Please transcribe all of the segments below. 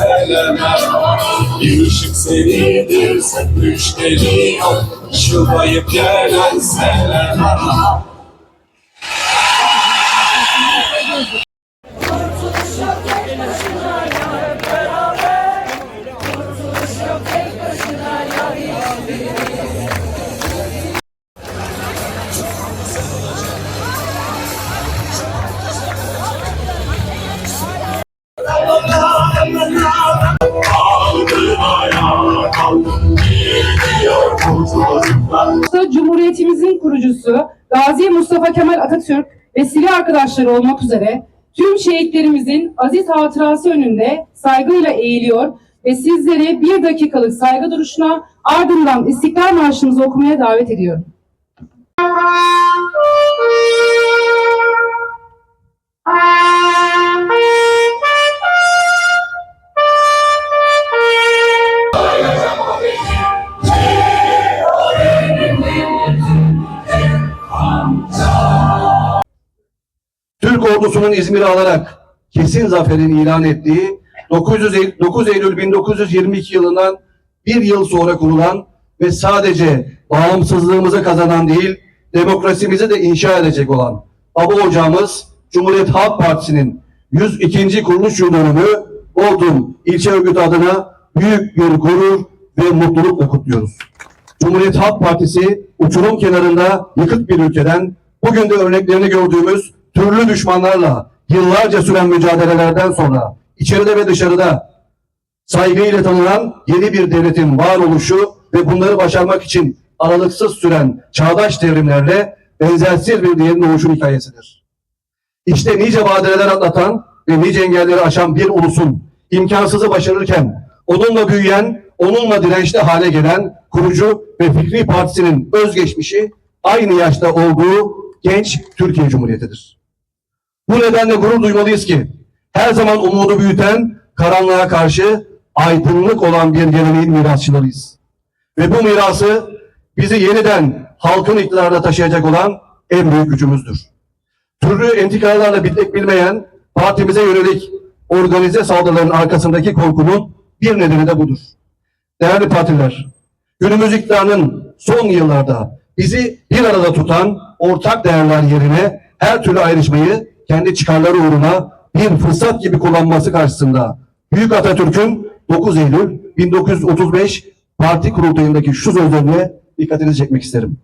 söylemem Bir ışık seridir sökmüş geliyor Şu bayıp gelen söylemem Cumhuriyetimizin kurucusu Gazi Mustafa Kemal Atatürk ve silah arkadaşları olmak üzere tüm şehitlerimizin aziz hatırası önünde saygıyla eğiliyor ve sizleri bir dakikalık saygı duruşuna ardından İstiklal Marşımızı okumaya davet ediyorum. Ordusunun İzmir'i alarak kesin zaferin ilan ettiği 900 Eylül- 9 Eylül 1922 yılından bir yıl sonra kurulan ve sadece bağımsızlığımızı kazanan değil, demokrasimizi de inşa edecek olan Baba Ocağımız Cumhuriyet Halk Partisi'nin 102. kuruluş yıl dönümü Bodrum ilçe örgütü adına büyük bir gurur ve mutlulukla kutluyoruz. Cumhuriyet Halk Partisi uçurum kenarında yıkık bir ülkeden bugün de örneklerini gördüğümüz türlü düşmanlarla yıllarca süren mücadelelerden sonra içeride ve dışarıda saygıyla tanınan yeni bir devletin varoluşu ve bunları başarmak için aralıksız süren çağdaş devrimlerle benzersiz bir diğerinin oluşum hikayesidir. İşte nice badireler atlatan ve nice engelleri aşan bir ulusun imkansızı başarırken onunla büyüyen, onunla dirençli hale gelen kurucu ve fikri partisinin özgeçmişi aynı yaşta olduğu genç Türkiye Cumhuriyeti'dir. Bu nedenle gurur duymalıyız ki her zaman umudu büyüten, karanlığa karşı aydınlık olan bir geleneğin mirasçılarıyız. Ve bu mirası bizi yeniden halkın iktidarına taşıyacak olan en büyük gücümüzdür. Türlü entikalarla bitmek bilmeyen partimize yönelik organize saldırıların arkasındaki korkunun bir nedeni de budur. Değerli partiler, günümüz iktidarının son yıllarda bizi bir arada tutan ortak değerler yerine her türlü ayrışmayı kendi çıkarları uğruna bir fırsat gibi kullanması karşısında Büyük Atatürk'ün 9 Eylül 1935 parti kurultayındaki şu sözlerine dikkatinizi çekmek isterim.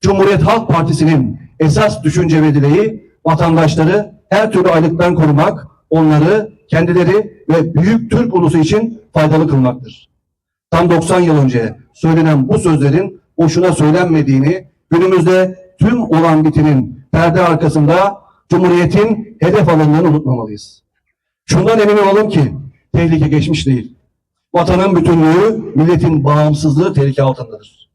Cumhuriyet Halk Partisi'nin esas düşünce ve dileği vatandaşları her türlü aylıktan korumak, onları kendileri ve büyük Türk ulusu için faydalı kılmaktır. Tam 90 yıl önce söylenen bu sözlerin boşuna söylenmediğini, günümüzde tüm olan bitinin perde arkasında Cumhuriyet'in hedef alındığını unutmamalıyız. Şundan emin olalım ki tehlike geçmiş değil. Vatanın bütünlüğü, milletin bağımsızlığı tehlike altındadır.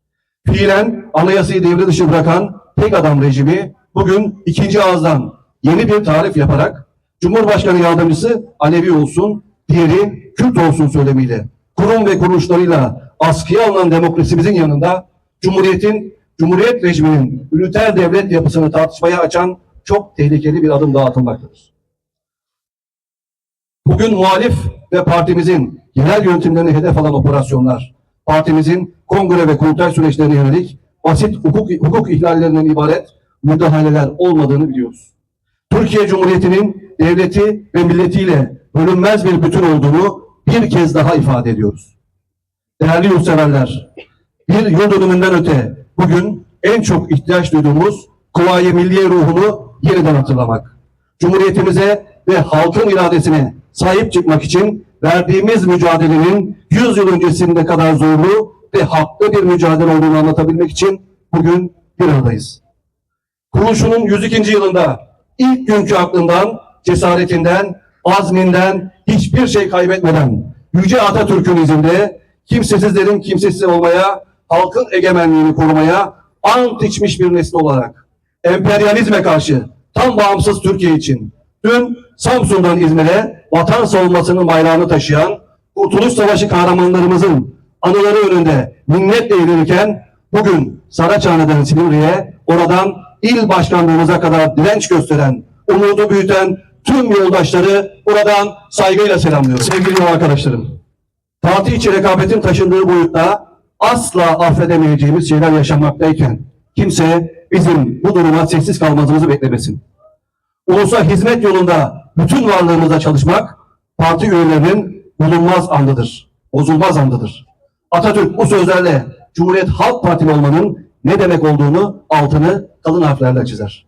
Fiilen anayasayı devre dışı bırakan tek adam rejimi bugün ikinci ağızdan yeni bir tarif yaparak Cumhurbaşkanı yardımcısı Alevi olsun, diğeri Kürt olsun söylemiyle kurum ve kuruluşlarıyla askıya alınan demokrasimizin yanında Cumhuriyetin, Cumhuriyet rejiminin üniter devlet yapısını tartışmaya açan çok tehlikeli bir adım daha atılmaktadır. Bugün muhalif ve partimizin yerel yönetimlerini hedef alan operasyonlar, partimizin kongre ve kurultay süreçlerine yönelik basit hukuk, hukuk ihlallerinden ibaret müdahaleler olmadığını biliyoruz. Türkiye Cumhuriyeti'nin devleti ve milletiyle bölünmez bir bütün olduğunu bir kez daha ifade ediyoruz. Değerli yurtseverler, bir yıl dönümünden öte bugün en çok ihtiyaç duyduğumuz Kuvayi Milliye ruhunu yeniden hatırlamak. Cumhuriyetimize ve halkın iradesine sahip çıkmak için verdiğimiz mücadelenin 100 yıl öncesinde kadar zorlu ve haklı bir mücadele olduğunu anlatabilmek için bugün bir aradayız. Kuruluşunun 102. yılında ilk günkü aklından, cesaretinden, azminden hiçbir şey kaybetmeden Yüce Atatürk'ün izinde kimsesizlerin kimsesiz olmaya, halkın egemenliğini korumaya ant içmiş bir nesil olarak emperyalizme karşı tam bağımsız Türkiye için dün Samsun'dan İzmir'e vatan savunmasının bayrağını taşıyan Kurtuluş Savaşı kahramanlarımızın anıları önünde minnetle eğlenirken bugün Saraçhane'den Silivri'ye oradan il başkanlığımıza kadar direnç gösteren, umudu büyüten tüm yoldaşları buradan saygıyla selamlıyorum. Sevgili arkadaşlarım, parti içi rekabetin taşındığı boyutta asla affedemeyeceğimiz şeyler yaşanmaktayken kimse bizim bu duruma sessiz kalmamızı beklemesin. Ulusa hizmet yolunda bütün varlığımızla çalışmak parti üyelerinin bulunmaz andıdır, bozulmaz andıdır. Atatürk bu sözlerle Cumhuriyet Halk Partili olmanın ne demek olduğunu altını kalın harflerle çizer.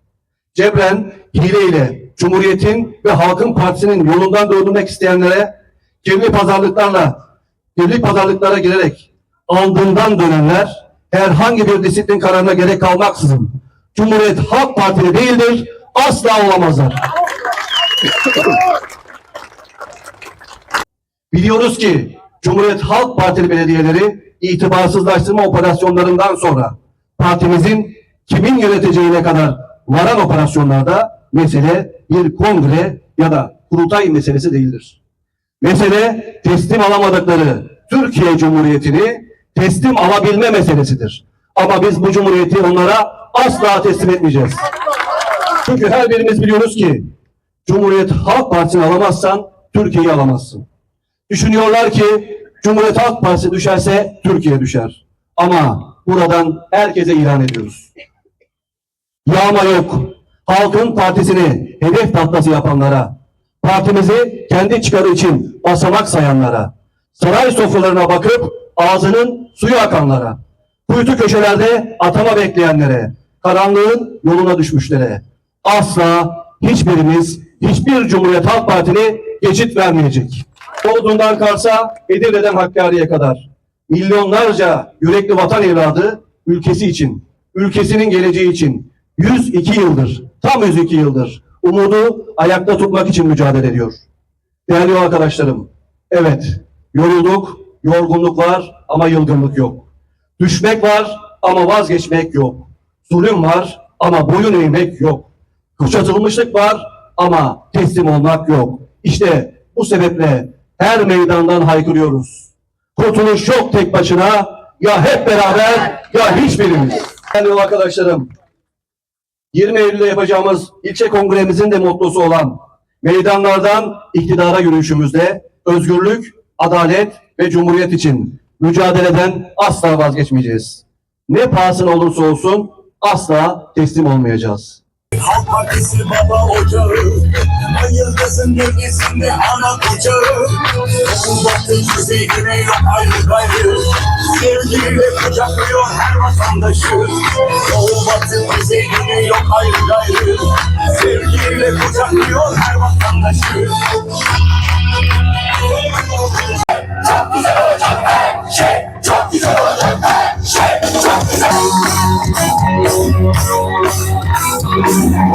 Cebren hileyle Cumhuriyet'in ve Halkın Partisi'nin yolundan döndürmek isteyenlere kirli pazarlıklarla, kirli pazarlıklara girerek andından dönenler herhangi bir disiplin kararına gerek kalmaksızın Cumhuriyet Halk Partili değildir, asla olamazlar. Biliyoruz ki Cumhuriyet Halk Partili belediyeleri itibarsızlaştırma operasyonlarından sonra partimizin kimin yöneteceğine kadar varan operasyonlarda mesele bir kongre ya da kurultay meselesi değildir. Mesele teslim alamadıkları Türkiye Cumhuriyeti'ni teslim alabilme meselesidir. Ama biz bu cumhuriyeti onlara asla teslim etmeyeceğiz. Çünkü her birimiz biliyoruz ki Cumhuriyet Halk Partisi'ni alamazsan Türkiye'yi alamazsın. Düşünüyorlar ki Cumhuriyet Halk Partisi düşerse Türkiye düşer. Ama buradan herkese ilan ediyoruz. Yağma yok. Halkın partisini hedef tahtası yapanlara, partimizi kendi çıkarı için basamak sayanlara, saray sofralarına bakıp ağzının suyu akanlara, kuytu köşelerde atama bekleyenlere, karanlığın yoluna düşmüşlere asla hiçbirimiz hiçbir Cumhuriyet Halk Partili geçit vermeyecek. Doğduğundan Kars'a, Edirne'den Hakkari'ye kadar milyonlarca yürekli vatan evladı ülkesi için, ülkesinin geleceği için 102 yıldır, tam 102 yıldır umudu ayakta tutmak için mücadele ediyor. Değerli arkadaşlarım, evet yorulduk, yorgunluk var ama yılgınlık yok. Düşmek var ama vazgeçmek yok. Zulüm var ama boyun eğmek yok. Kuşatılmışlık var ama teslim olmak yok. İşte bu sebeple her meydandan haykırıyoruz. Kurtuluş yok tek başına, ya hep beraber ya hiçbirimiz. Yol arkadaşlarım, 20 Eylül'de yapacağımız ilçe kongremizin de mottosu olan meydanlardan iktidara yürüyüşümüzde özgürlük, adalet ve cumhuriyet için mücadeleden asla vazgeçmeyeceğiz. Ne pahasına olursa olsun asla teslim olmayacağız. Halk Partisi baba ocağı Ay yıldızın ana kucağı Doğu batı kuzey güney yok ayrı gayrı Sevgiyle kucaklıyor her vatandaşı Doğu batı kuzey güney yok ayrı gayrı Sevgiyle kucaklıyor I'm